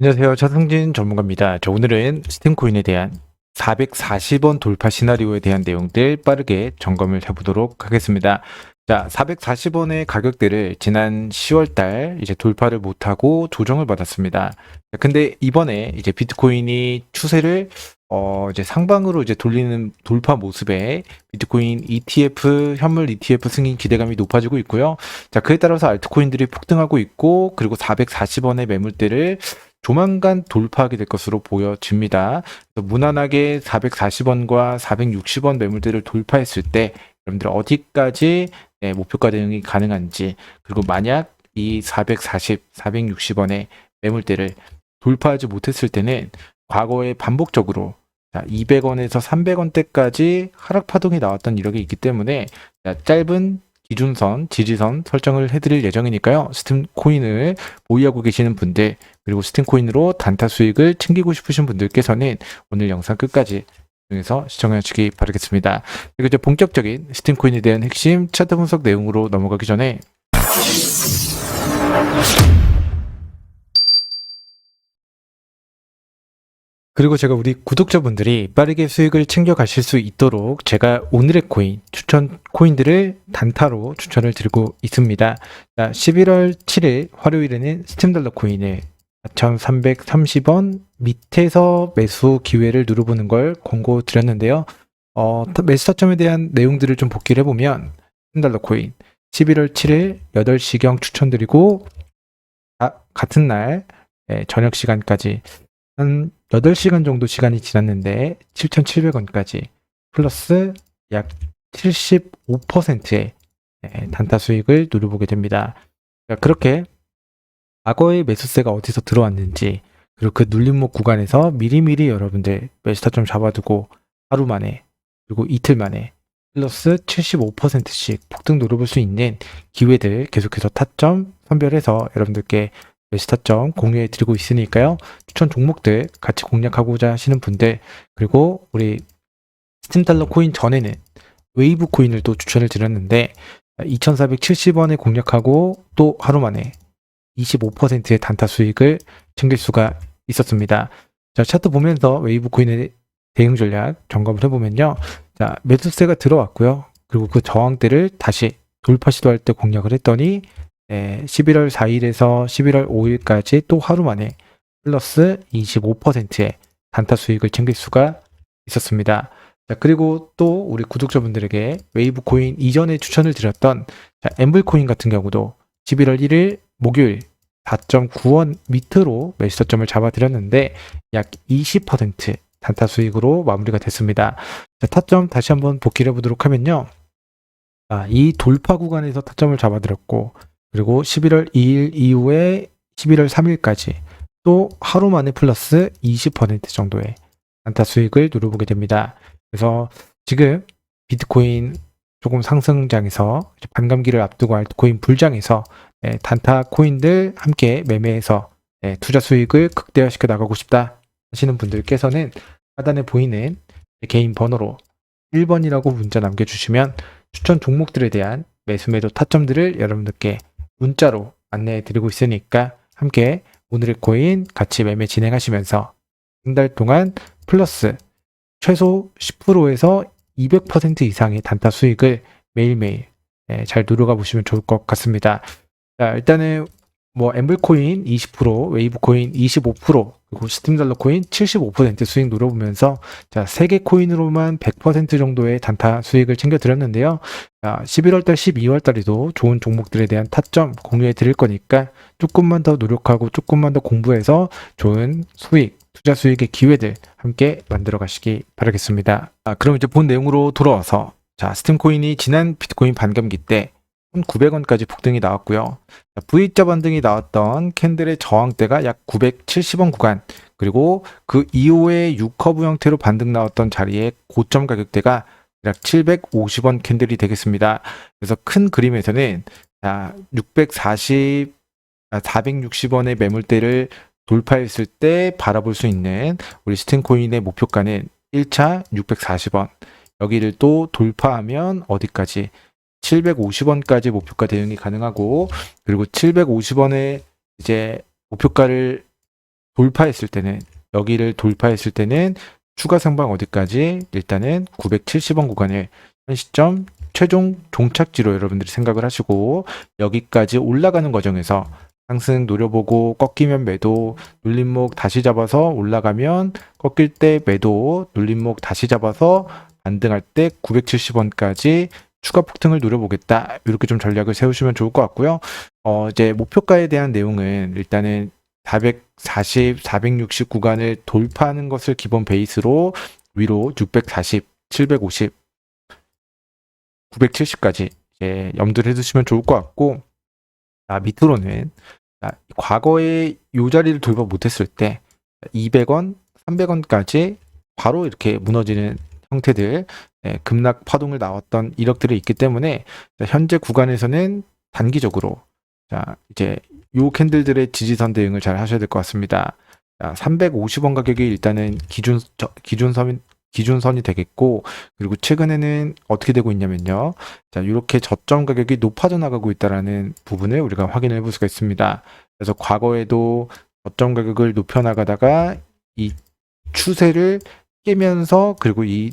안녕하세요. 차승진 전문가입니다. 저 오늘은 스팀코인에 대한 440원 돌파 시나리오에 대한 내용들 빠르게 점검을 해보도록 하겠습니다. 자, 440원의 가격대를 지난 10월달 이제 돌파를 못하고 조정을 받았습니다. 자, 근데 이번에 이제 비트코인이 추세를 어 이제 상방으로 이제 돌리는 돌파 모습에 비트코인 ETF 현물 ETF 승인 기대감이 높아지고 있고요. 자, 그에 따라서 알트코인들이 폭등하고 있고 그리고 440원의 매물대를 조만간 돌파하게 될 것으로 보여집니다. 무난하게 440원과 460원 매물대를 돌파했을 때 여러분들 어디까지 네, 목표가 대응이 가능한지 그리고 만약 이 440, 460원의 매물대를 돌파하지 못했을 때는 과거에 반복적으로 자, 200원에서 300원대까지 하락 파동이 나왔던 이력이 있기 때문에 자, 짧은 기준선, 지지선 설정을 해드릴 예정이니까요. 스팀 코인을 보유하고 계시는 분들 그리고 스팀 코인으로 단타 수익을 챙기고 싶으신 분들께서는 오늘 영상 끝까지 통해서 시청해 주시기 바라겠습니다. 그리고 이제 본격적인 스팀 코인에 대한 핵심 차트 분석 내용으로 넘어가기 전에 그리고 제가 우리 구독자분들이 빠르게 수익을 챙겨 가실 수 있도록 제가 오늘의 코인, 추천 코인들을 단타로 추천을 드리고 있습니다. 자, 11월 7일 화요일에는 스팀달러 코인을 4,330원 밑에서 매수 기회를 누려보는 걸 권고 드렸는데요. 어, 매수 타점에 대한 내용들을 좀 복기를 해보면 스팀달러 코인 11월 7일 8시경 추천드리고 아, 같은 날 예, 저녁 시간까지 한 8시간 정도 시간이 지났는데 7,700원까지 플러스 약 75%의 예, 단타 수익을 누려보게 됩니다. 그러니까 그렇게 과거의 매수세가 어디서 들어왔는지 그리고 그 눌림목 구간에서 미리미리 여러분들 매수 타점 잡아두고 하루 만에 그리고 이틀 만에 플러스 75%씩 폭등 노려볼 수 있는 기회들 계속해서 타점 선별해서 여러분들께 매수 타점 공유해 드리고 있으니까요. 추천 종목들 같이 공략하고자 하시는 분들 그리고 우리 스팀 달러 코인 전에는 웨이브 코인을 또 추천을 드렸는데 2470원에 공략하고 또 하루 만에 25%의 단타 수익을 챙길 수가 있었습니다. 자, 차트 보면서 웨이브 코인의 대응 전략 점검을 해보면요. 자, 매수세가 들어왔고요. 그리고 그 저항대를 다시 돌파 시도할 때 공략을 했더니 네, 11월 4일에서 11월 5일까지 또 하루 만에 플러스 25%의 단타 수익을 챙길 수가 있었습니다. 자, 그리고 또 우리 구독자분들에게 웨이브 코인 이전에 추천을 드렸던 자, 엠블 코인 같은 경우도 11월 1일 목요일 4.9원 밑으로 매수 타점을 잡아드렸는데 약 20% 단타 수익으로 마무리가 됐습니다. 자, 타점 다시 한번 복기를 해보도록 하면요. 아, 이 돌파 구간에서 타점을 잡아드렸고 그리고 11월 2일 이후에 11월 3일까지 또 하루 만에 플러스 20% 정도의 단타 수익을 누려보게 됩니다. 그래서 지금 비트코인 조금 상승장에서 반감기를 앞두고 알트코인 불장에서 예, 단타 코인들 함께 매매해서 예, 투자 수익을 극대화시켜 나가고 싶다 하시는 분들께서는 하단에 보이는 개인 번호로 1번이라고 문자 남겨주시면 추천 종목들에 대한 매수 매도 타점들을 여러분들께 문자로 안내해 드리고 있으니까 함께 오늘의 코인 같이 매매 진행하시면서 한 달 동안 플러스 최소 10%에서 200% 이상의 단타 수익을 매일매일 예, 잘 누려가 보시면 좋을 것 같습니다. 자, 일단은 뭐 엠블코인 20%, 웨이브코인 25%, 그리고 스팀달러 코인 75% 수익 노려보면서 자, 세개 코인으로만 100% 정도의 단타 수익을 챙겨 드렸는데요. 자, 11월달, 12월달에도 좋은 종목들에 대한 타점 공유해 드릴 거니까 조금만 더 노력하고 조금만 더 공부해서 좋은 수익, 투자 수익의 기회들 함께 만들어 가시기 바라겠습니다. 아, 그럼 이제 본 내용으로 돌아와서 자, 스팀코인이 지난 비트코인 반감기 때 1,900원까지 폭등이 나왔고요. 자, V자 반등이 나왔던 캔들의 저항대가 약 970원 구간, 그리고 그 이후에 6커브 형태로 반등 나왔던 자리에 고점 가격대가 약 750원 캔들이 되겠습니다. 그래서 큰 그림에서는 자, 640, 460원의 매물대를 돌파했을 때 바라볼 수 있는 우리 스팀코인의 목표가는 1차 640원. 여기를 또 돌파하면 어디까지 750원까지 목표가 대응이 가능하고 그리고 750원에 이제 목표가를 돌파했을 때는 여기를 돌파했을 때는 추가 상방 어디까지? 일단은 970원 구간을 현 시점 최종 종착지로 여러분들이 생각을 하시고 여기까지 올라가는 과정에서 상승 노려보고 꺾이면 매도 눌림목 다시 잡아서 올라가면 꺾일 때 매도 눌림목 다시 잡아서 반등할 때 970원까지 추가 폭등을 노려보겠다 이렇게 좀 전략을 세우시면 좋을 것 같고요. 어 이제 목표가에 대한 내용은 일단은 440, 460 구간을 돌파하는 것을 기본 베이스로 위로 640, 750, 970까지 이제 염두를 해두시면 좋을 것 같고 아, 밑으로는 자, 과거에 이 자리를 돌파 못했을 때 200원, 300원까지 바로 이렇게 무너지는 형태들 네, 급락 파동을 나왔던 이력들이 있기 때문에 자, 현재 구간에서는 단기적으로 자 이제 요 캔들들의 지지선 대응을 잘 하셔야 될 것 같습니다. 자, 350원 가격이 일단은 기준 저, 기준선 기준선이 되겠고 그리고 최근에는 어떻게 되고 있냐면요. 자, 이렇게 저점 가격이 높아져 나가고 있다라는 부분을 우리가 확인해 볼 수가 있습니다. 그래서 과거에도 저점 가격을 높여 나가다가 이 추세를 깨면서 그리고 이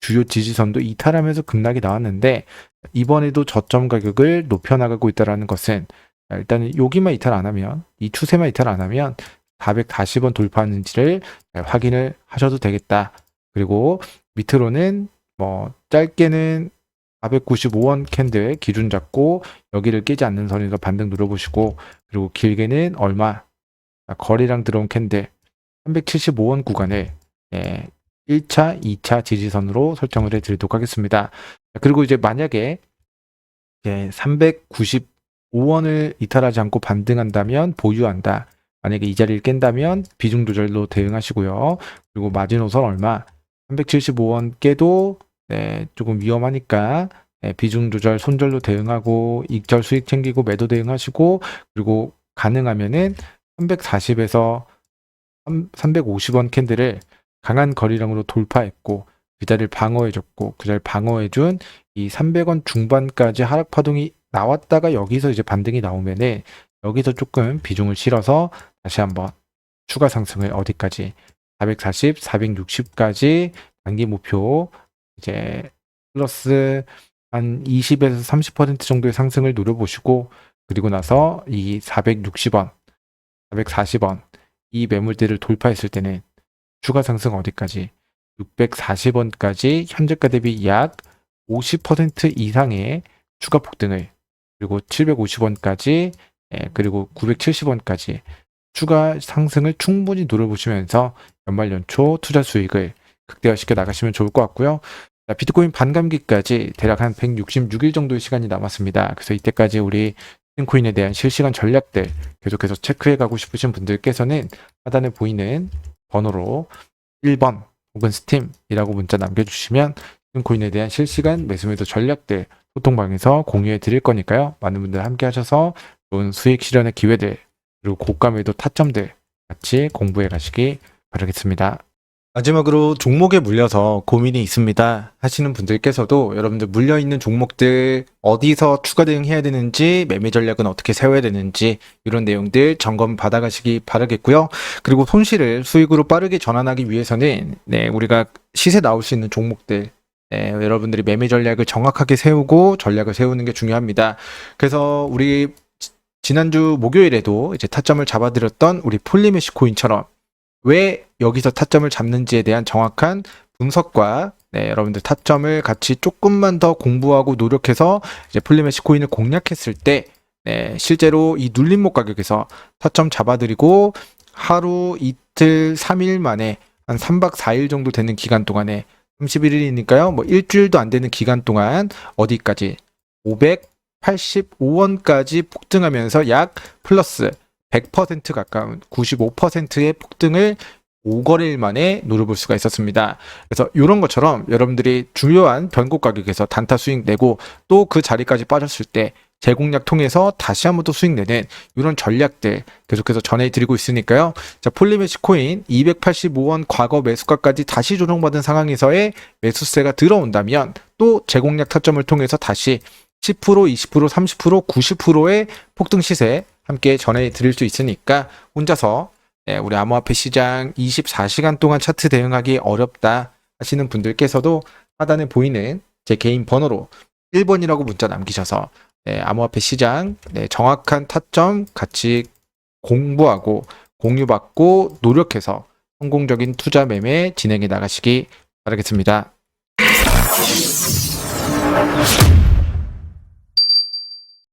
주요 지지선도 이탈하면서 급락이 나왔는데 이번에도 저점 가격을 높여 나가고 있다라는 것은 자, 일단은 여기만 이탈 안 하면 이 추세만 이탈 안 하면 440원 돌파하는지를 잘 확인을 하셔도 되겠다. 그리고 밑으로는 뭐 짧게는 495원 캔들 기준 잡고 여기를 깨지 않는 선에서 반등 눌러보시고 그리고 길게는 얼마 자, 거래량 들어온 캔들 375원 구간을 예, 1차, 2차 지지선으로 설정을 해드리도록 하겠습니다. 자, 그리고 이제 만약에 예, 395원을 이탈하지 않고 반등한다면 보유한다. 만약에 이 자리를 깬다면 비중 조절로 대응하시고요. 그리고 마지노선 얼마? 375원 깨도 네, 조금 위험하니까 네, 비중 조절 손절로 대응하고 익절 수익 챙기고 매도 대응하시고 그리고 가능하면은 340에서 350원 캔들을 강한 거리량으로 돌파했고 그 자리를 방어해줬고 그 자리를 방어해준 이 300원 중반까지 하락 파동이 나왔다가 여기서 이제 반등이 나오면은 여기서 조금 비중을 실어서 다시 한번 추가 상승을 어디까지 440, 460까지 단기 목표 이제 플러스 한 20에서 30% 정도의 상승을 노려보시고 그리고 나서 이 460원, 440원 이 매물대를 돌파했을 때는 추가 상승 어디까지 640원까지 현재가 대비 약 50% 이상의 추가 폭등을 그리고 750원까지 예, 그리고 970원까지 추가 상승을 충분히 노려보시면서 연말 연초 투자 수익을 극대화시켜 나가시면 좋을 것 같고요. 자, 비트코인 반감기까지 대략 한 166일 정도의 시간이 남았습니다. 그래서 이때까지 우리 코인에 대한 실시간 전략들 계속해서 체크해 가고 싶으신 분들께서는 하단에 보이는 번호로 1번 혹은 스팀이라고 문자 남겨주시면 코인에 대한 실시간 매수매도 전략들 소통방에서 공유해 드릴 거니까요. 많은 분들 함께 하셔서 좋은 수익 실현의 기회들 그리고 고가 매도 타점들 같이 공부해 가시기 바라겠습니다. 마지막으로 종목에 물려서 고민이 있습니다 하시는 분들께서도 여러분들 물려있는 종목들 어디서 추가 대응해야 되는지 매매 전략은 어떻게 세워야 되는지 이런 내용들 점검 받아가시기 바라겠고요. 그리고 손실을 수익으로 빠르게 전환하기 위해서는 네, 우리가 시세 나올 수 있는 종목들 네, 여러분들이 매매 전략을 정확하게 세우고 전략을 세우는 게 중요합니다. 그래서 우리 지- 지난주 목요일에도 이제 타점을 잡아드렸던 우리 폴리메시 코인처럼 왜 여기서 타점을 잡는지에 대한 정확한 분석과 네, 여러분들 타점을 같이 조금만 더 공부하고 노력해서 이제 폴리메시 코인을 공략했을 때 네, 실제로 이 눌림목 가격에서 타점 잡아드리고 하루 이틀 3일 만에 한 3박 4일 정도 되는 기간 동안에 31일이니까요. 뭐 일주일도 안 되는 기간 동안 어디까지 585원까지 폭등하면서 약 플러스 100% 가까운 95%의 폭등을 5거래일 만에 노려볼 수가 있었습니다. 그래서 이런 것처럼 여러분들이 중요한 변곡 가격에서 단타 수익 내고 또 그 자리까지 빠졌을 때 재공략 통해서 다시 한번더 수익 내는 이런 전략들 계속해서 전해드리고 있으니까요. 자, 폴리메시 코인 285원 과거 매수가까지 다시 조정받은 상황에서의 매수세가 들어온다면 또 재공략 타점을 통해서 다시 10%, 20%, 30%, 90%의 폭등 시세 함께 전해드릴 수 있으니까 혼자서 네, 우리 암호화폐 시장 24시간 동안 차트 대응하기 어렵다 하시는 분들께서도 하단에 보이는 제 개인 번호로 1번이라고 문자 남기셔서 네, 암호화폐 시장 네, 정확한 타점 같이 공부하고 공유받고 노력해서 성공적인 투자 매매 진행해 나가시기 바라겠습니다.